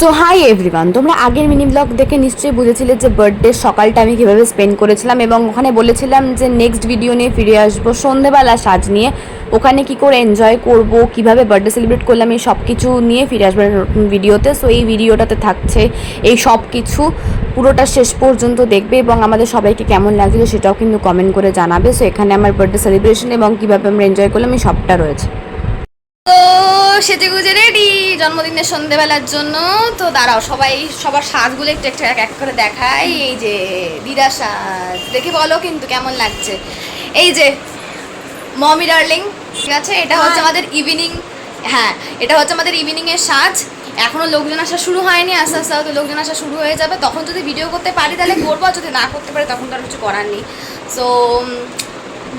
So hi everyone তোমরা আগের mini blog দেখে নিশ্চয়ই বুঝেছিলে যে বার্থডে সকালটা আমি কীভাবে স্পেন্ড করেছিলাম এবং ওখানে বলেছিলাম যে নেক্সট ভিডিও নিয়ে ফিরে আসব সন্ধেবেলা সাজ নিয়ে। ওখানে কি করে এনজয় করব, কীভাবে বার্থডে সেলিব্রেট করলাম, এই সব কিছু নিয়ে ফিরে আসব নতুন ভিডিওতে সো এই ভিডিওটাতে থাকছে এই সব কিছু পুরোটা শেষ পর্যন্ত দেখবে এবং আমাদের সবাইকে কেমন লাগছিল সেটাও কিন্তু কমেন্ট করে জানাবে। সো এখানে আমার বার্থডে সেলিব্রেশন এবং কীভাবে আমরা এনজয় করলাম, এই সবটা রয়েছে। তো সেজে গুজে রেডি জন্মদিনের সন্ধেবেলার জন্য। তো দাঁড়াও সবাই সবার সাজগুলো একটু একটু এক এক করে দেখাই। এই যে দিদা সাজ। দেখে বলো কিন্তু কেমন লাগছে। এই যে মমি ডার্লিং ঠিক আছে? এটা হচ্ছে আমাদের ইভিনিং হ্যাঁ এটা হচ্ছে আমাদের ইভিনিংয়ের সাজ। এখনও লোকজন আসা শুরু হয়নি আস্তে আস্তে হয়তো লোকজন আসা শুরু হয়ে যাবে। তখন যদি ভিডিও করতে পারি তাহলে করব। যদি না করতে পারি তখন তো আর কিছু করার নেই। সো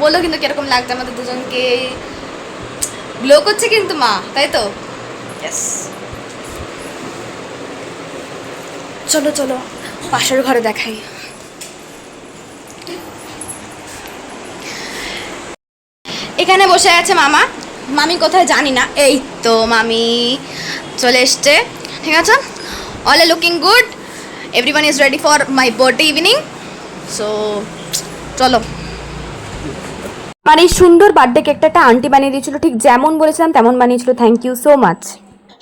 বলল কিন্তু কীরকম লাগছে আমাদের দুজনকে। গ্লো করছে কিন্তু মা তাই তো. চলো চলো পাশের ঘরে দেখাই। এখানে বসে আছে মামা। মামি কোথায় জানি না। এই তো মামি চলে এসছে। ঠিক আছে? All are looking good everyone is ready for my birthday evening so চলো। আমার এই সুন্দর বার্থডে কেকটা একটা আন্টি বানিয়ে দিয়েছিল, ঠিক যেমন বলেছিলাম তেমন বানিয়েছিল। থ্যাংক ইউ সো মাচ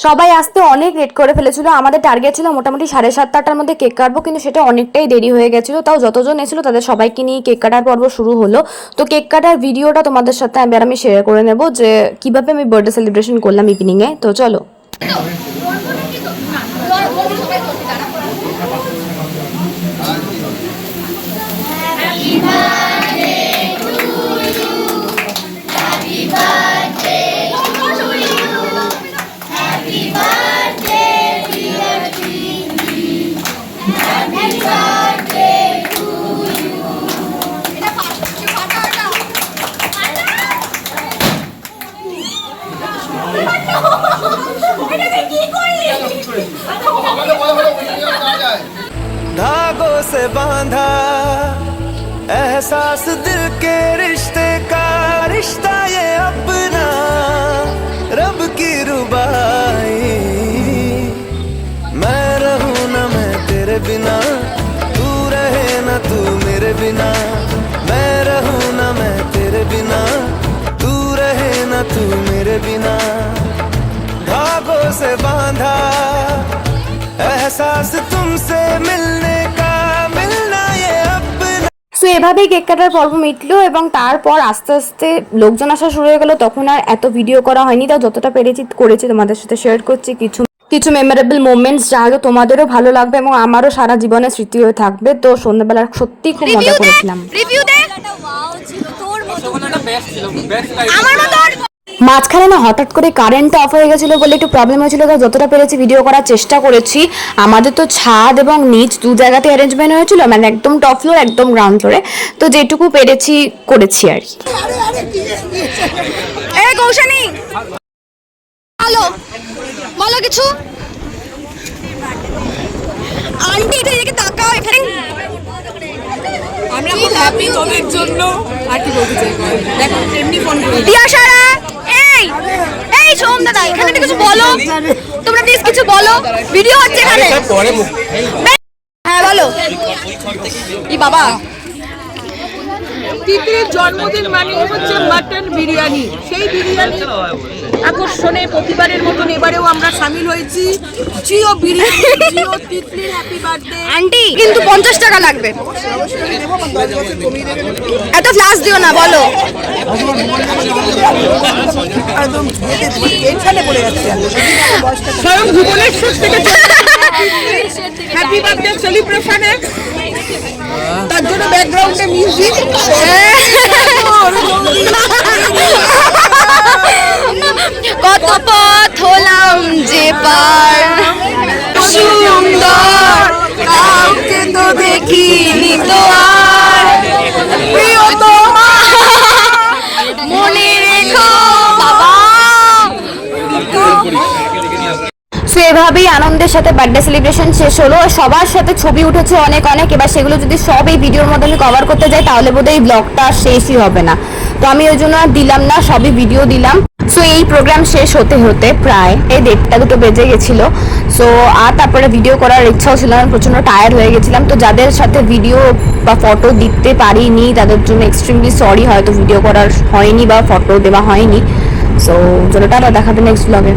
সবাই আসতে অনেক লেট করে ফেলেছিল, আমাদের টার্গেট ছিল মোটামুটি সাড়ে সাতটার মধ্যে কেক কাটবো, কিন্তু সেটা অনেকটাই দেরি হয়ে গেছিল। তাও যতজন এসেছিল তাদের সবাইকে নিয়ে কেক কাটার পর্ব শুরু হলো। তো কেক কাটার ভিডিওটা তোমাদের সাথে এবার আমি শেয়ার করে নেব যে কীভাবে আমি বার্থডে সেলিব্রেশন করলাম ইভিনিংয়ে তো চলো। धागों से बांधा एहसास दिल के रिश्ते का रिश्ता ये अपना। रब की रुबाई। मैं रहूँ ना मैं तेरे बिना, तू रहे ना तू मेरे बिना। मैं रहूँ ना मैं तेरे बिना, तू रहे ना तू मेरे बिना। धागों से बांधा एहसास तुमसे मिलने का मिलना ये अपना সো এভাবেই কেক কাটার পর্ব মিটলো এবং তারপর আস্তে আস্তে লোকজন আসা শুরু হয়ে গেলো তখন আর এত ভিডিও করা হয়নি তাও যতটা পেরেছি করেছি তোমাদের সাথে শেয়ার করছি কিছু কিছু মেমোরেবল মোমেন্টস যা হয়তো তোমাদেরও ভালো লাগবে এবং আমারও সারা জীবনে স্মৃতি হয়ে থাকবে তো সন্ধ্যাবেলা সত্যি খুব মজা রিভিউ দে করেছিলাম রিভিউ দে আমার মতো মাঝখানে না হঠাৎ করে কারেন্টটা অফ হয়ে গেছিল বলে একটু প্রবলেম হয়েছিল তো যতটা পেরেছি ভিডিও করার চেষ্টা করেছি। আমাদের তো ছাদ এবং নিচ দু জায়গাতে অ্যারেঞ্জমেন্ট হয়েছিল মানে একদম টপ ফ্লোর একদম গ্রাউন্ড ফ্লোরে তো যেটুকু পেরেছি করেছি আর কি। এই কৌশানি হ্যালো বলো কিছু। আন্টি এটা এদিকে তাকাও এখানে। আমরা খুব হ্যাপি তোদের জন্য। আর কি বলতে চাই দেখো এমনি ফোন করে তিয়াশারা এই এই সোম দাদা এখানে কিছু বলো। তোমরা প্লিজ কিছু বলো। ভিডিও হচ্ছে এখানে। হ্যাঁ বলো। ই বাবা। তিতির জন্মদিন মানে হচ্ছে মাটন বিরিয়ানি। সেই বিরিয়ানি আকর্ষণে প্রতিবারের মতন এবারেও আমরা সামিল হয়েছি। জিও বিরিয়ানি জিও তিতলির হ্যাপি বার্থডে আন্টি কিন্তু পঞ্চাশ টাকা লাগবে। এত ফ্লাশ দিও না বলো। স্বয়ং ভুবনেশ্বর থেকে সেলিব্রেশনে তার জন্য ব্যাকগ্রাউন্ডে মিউজিক কত পথ হলাম যে পার। সুন্দর, কাউকে তো দেখিনি তো সো এভাবেই আনন্দের সাথে বার্থডে সেলিব্রেশন শেষ হলো। সবার সাথে ছবি উঠেছে অনেক অনেক। এবার সেগুলো যদি সব এই ভিডিওর মধ্যে আমি কভার করতে যাই, তাহলে বোধহয় এই ব্লগটা শেষই হবে না। তো আমি ওই জন্য আর দিলাম না, সবই ভিডিও দিলাম। সো এই প্রোগ্রাম শেষ হতে হতে প্রায় এই দেড়টা দুটো বেজে গেছিল। সো আর তারপরে ভিডিও করার ইচ্ছাও ছিল আমি প্রচণ্ড টায়ার্ড হয়ে গেছিলাম। তো যাদের সাথে ভিডিও বা ফটো দিতে পারিনি, তাদের জন্য এক্সট্রিমলি সরি হয়তো ভিডিও করার হয়নি বা ফটো দেওয়া হয়নি। সো চলো টাটা দেখাবে নেক্সট ব্লগে